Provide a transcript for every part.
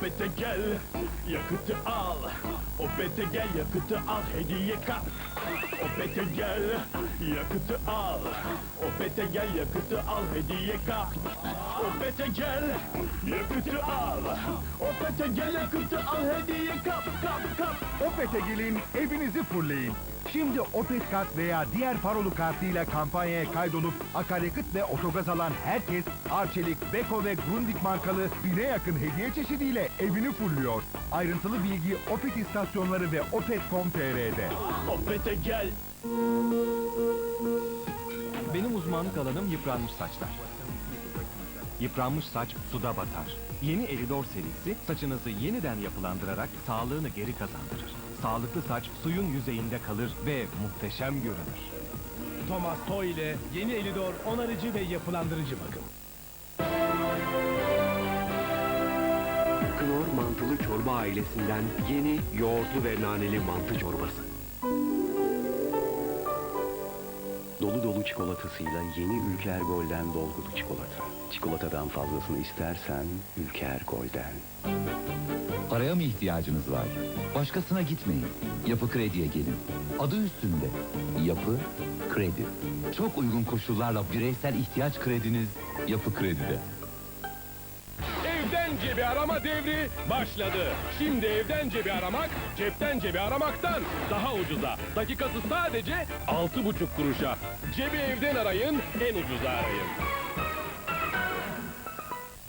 Opet'e gel, yakıtı al. Opet'e gel, yakıtı al, hediye kap. Opet'e gel, yakıtı al. Opet'e gel, yakıtı al, hediye kap. Opet'e gel, yakıtı al. Opet'e gel, yakıtı al, hediye kap, kap, kap. Opet'e gelin, evinizi fullleyin. Şimdi Opet kart veya diğer parolu kartıyla kampanyaya kaydolup akaryakıt ve otogaz alan herkes Arçelik, Beko ve Grundig markalı bine yakın hediye çeşidiyle evini fullüyor. Ayrıntılı bilgi Opet istasyonları ve opet.com.tr'de. Opet'e gel, Benim uzmanlık alanım yıpranmış saçlar. Yıpranmış saç suda batar. Yeni Elidor serisi saçınızı yeniden yapılandırarak sağlığını geri kazandırır. Sağlıklı saç suyun yüzeyinde kalır ve muhteşem görünür. Thomas Toy ile yeni Elidor onarıcı ve yapılandırıcı bakım. Knor mantılı çorba ailesinden yeni yoğurtlu ve naneli mantı çorbası. Çikolatasıyla yeni Ülker Golden dolgulu çikolata. Çikolatadan fazlasını istersen Ülker Golden. Paraya mı ihtiyacınız var? Başkasına gitmeyin. Yapı Kredi'ye gelin. Adı üstünde. Yapı Kredi. Çok uygun koşullarla bireysel ihtiyaç krediniz Yapı Kredi'de. Cebi arama devri başladı. Şimdi evden cebi aramak, cepten cebi aramaktan daha ucuza. Dakikası sadece altı buçuk kuruşa. Cebi evden arayın, en ucuza arayın.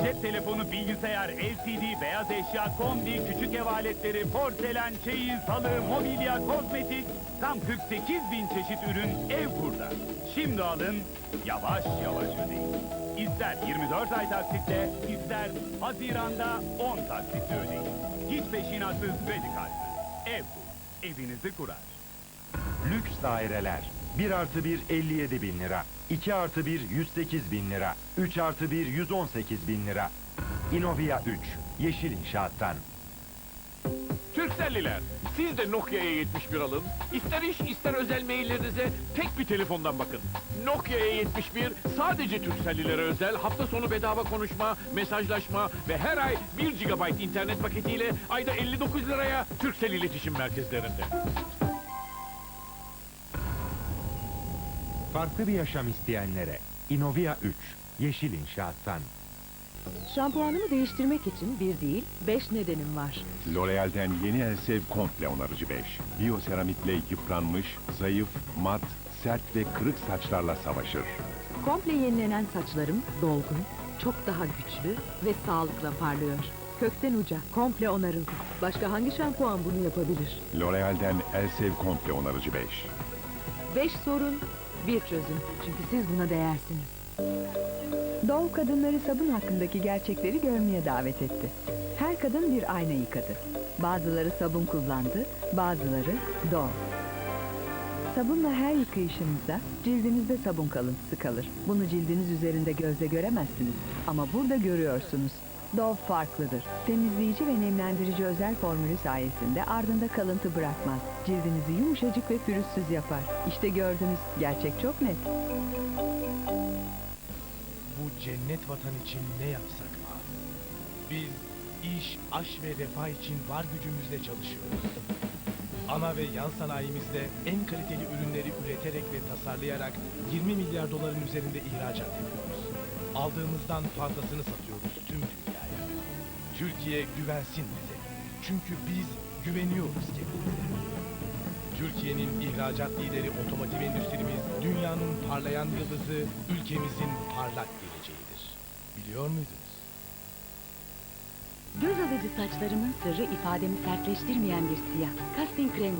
Cep telefonu, bilgisayar, LCD, beyaz eşya, kombi, küçük ev aletleri, porselen, çeyiz, halı, mobilya, kozmetik, tam 48 bin çeşit ürün ev burada. Şimdi alın, yavaş yavaş ödeyin. İster 24 ay taksitle, ister Haziran'da 10 taksitle ödeyin. Hiç peşinatsız kredi kartı. Ev bu, evinizi kurar. Lüks daireler. 1 artı 1 57 bin lira. 2 artı 1 108 bin lira. 3 artı 1 118 bin lira. Inovia 3. Yeşil İnşaat'tan. Türkcelliler, siz de Nokia'ya 71 alın. İster iş ister özel maillerinize tek bir telefondan bakın. Nokia'ya 71 sadece Türkcellilere özel hafta sonu bedava konuşma, mesajlaşma ve her ay 1 GB internet paketiyle ayda 59 liraya Türkcell iletişim merkezlerinde. Farklı bir yaşam isteyenlere. Inovia 3. Yeşil İnşaat'tan. Şampuanımı değiştirmek için bir değil, beş nedenim var. L'Oreal'den yeni Elsev Komple Onarıcı 5. Biyoseramikle yıpranmış, zayıf, mat, sert ve kırık saçlarla savaşır. Komple yenilenen saçlarım dolgun, çok daha güçlü ve sağlıkla parlıyor. Kökten uca, komple onarıldı. Başka hangi şampuan bunu yapabilir? L'Oreal'den Elsev Komple Onarıcı 5. Beş sorun, bir çözüm. Çünkü siz buna değersiniz. Dove kadınları sabun hakkındaki gerçekleri görmeye davet etti. Her kadın bir ayna yıkadı. Bazıları sabun kullandı, bazıları Dove. Sabunla her yıkayışınızda cildinizde sabun kalıntısı kalır. Bunu cildiniz üzerinde gözle göremezsiniz. Ama burada görüyorsunuz. Dove farklıdır. Temizleyici ve nemlendirici özel formülü sayesinde ardında kalıntı bırakmaz. Cildinizi yumuşacık ve pürüzsüz yapar. İşte gördünüz, gerçek çok net. Cennet vatan için ne yapsak var? Biz iş, aş ve refah için var gücümüzle çalışıyoruz. Ana ve yan sanayimizde en kaliteli ürünleri üreterek ve tasarlayarak 20 milyar doların üzerinde ihracat yapıyoruz. Aldığımızdan fazlasını satıyoruz tüm dünyaya. Türkiye güvensin bize. Çünkü biz güveniyoruz kendimize. Türkiye'nin ihracat lideri otomotiv endüstrimiz dünyanın parlayan yıldızı, ülkemizin parlak geleceğidir. Biliyor muydunuz? Göz alıcı saçlarımın sırrı ifademi sertleştirmeyen bir siyah. Casting Krem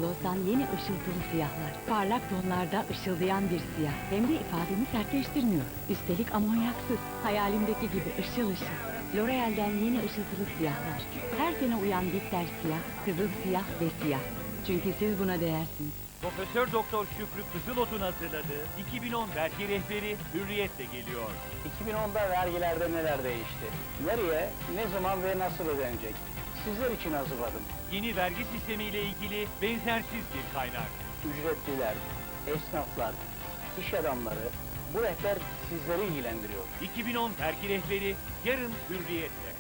yeni ışıltılı siyahlar. Parlak tonlarda ışıldayan bir siyah. Hem de ifademi sertleştirmiyor. Üstelik amonyaksız. Hayalimdeki gibi ışıl ışıl. L'Oreal'den yeni ışıltılı siyahlar. Her sene uyan bitter siyah, kızıl siyah ve siyah. Çünkü siz buna değersiniz. Profesör Doktor Şükrü Kızılot'un hazırladığı 2010 vergi rehberi hürriyetle geliyor. 2010'da vergilerde neler değişti? Nereye, ne zaman ve nasıl ödenecek? Sizler için hazırladım. Yeni vergi sistemiyle ilgili benzersiz bir kaynak. Ücretliler, esnaflar, iş adamları, bu rehber sizleri ilgilendiriyor. 2010 vergi rehberi yarın hürriyette.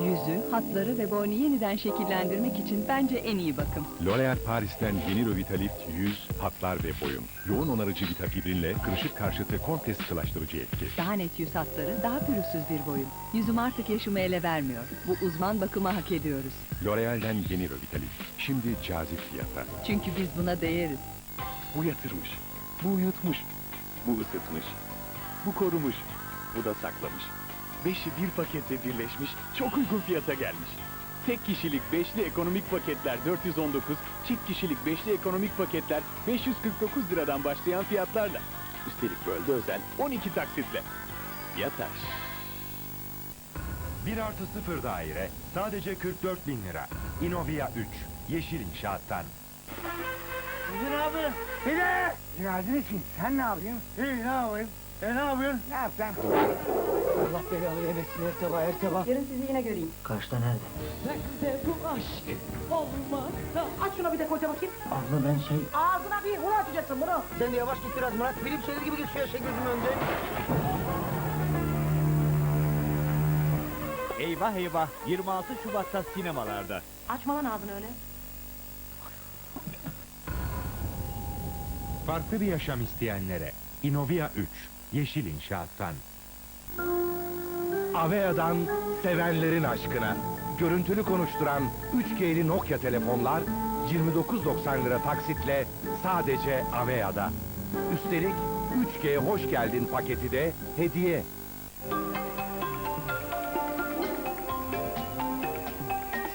Yüzü, hatları ve boynu yeniden şekillendirmek için bence en iyi bakım. L'Oréal Paris'ten yeni Revitalift yüz, hatlar ve boyun. Yoğun onarıcı vitafibrinle kırışık karşıtı komple sıkılaştırıcı etki. Daha net yüz hatları, daha pürüzsüz bir boyun. Yüzüm artık yaşımı ele vermiyor. Bu uzman bakımı hak ediyoruz. L'Oréal'den yeni Revitalift. Şimdi cazip fiyata. Çünkü biz buna değeriz. Bu yatırmış, bu uyutmuş, bu ısıtmış, bu korumuş, bu da saklamış. Beşi bir pakette birleşmiş, çok uygun fiyata gelmiş. Tek kişilik beşli ekonomik paketler 419, çift kişilik beşli ekonomik paketler 549 liradan başlayan fiyatlarla. Üstelik bölge özel 12 taksitle. Yataş. 1 artı 0 daire sadece 44 bin lira. Inovia 3. Yeşil İnşaat'tan. Günaydın abi. Hile! Günaydın için. Sen ne yapıyorsun? İyi ne yapayım? E ne yapıyorsun? Ne yapacağım? Allah belanı vermesin Erteba Erteba. Yarın sizi yine göreyim. Kaçta nerede? Nerede bu aşk olmakta? Aç şuna bir de koca bakayım. Abla ben şey... Ağzına bir hula atacaksın bunu. Sen de yavaş git biraz Murat. Film söyler gibi geçiyor şey gözümün önünde. Eyvah eyvah 26 Şubat'ta sinemalarda. Açma lan ağzını öyle. Farklı bir yaşam isteyenlere. Inovia 3. Yeşil İnşaat'tan. Avea'dan sevenlerin aşkına. Görüntülü konuşturan 3G'li Nokia telefonlar 29.90 lira taksitle sadece Avea'da. Üstelik 3G hoş geldin paketi de hediye.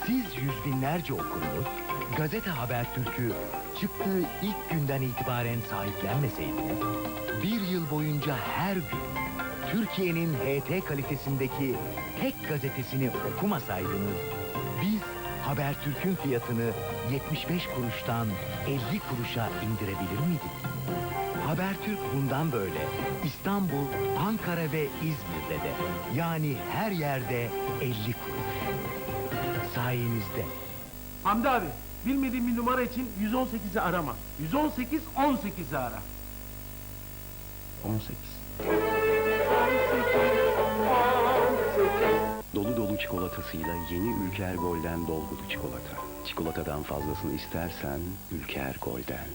Siz yüz binlerce okurunuz, gazete Habertürk'ü çıktığı ilk günden itibaren sahiplenmeseydiniz, bir yıl boyunca her gün Türkiye'nin HT kalitesindeki tek gazetesini okumasaydınız, biz Habertürk'ün fiyatını 75 kuruştan 50 kuruşa indirebilir miydik? Habertürk bundan böyle İstanbul, Ankara ve İzmir'de de yani her yerde 50 kuruş. Sayenizde. Hamdi abi. Bilmediğin bir numara için 118'i arama. 118 18'i ara. 18. Dolu dolu çikolatasıyla yeni Ülker Golden dolgulu çikolata. Çikolatadan fazlasını istersen Ülker Golden.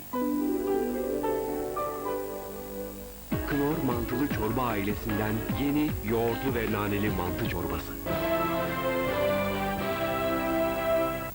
Knor mantılı çorba ailesinden yeni yoğurtlu ve naneli mantı çorbası.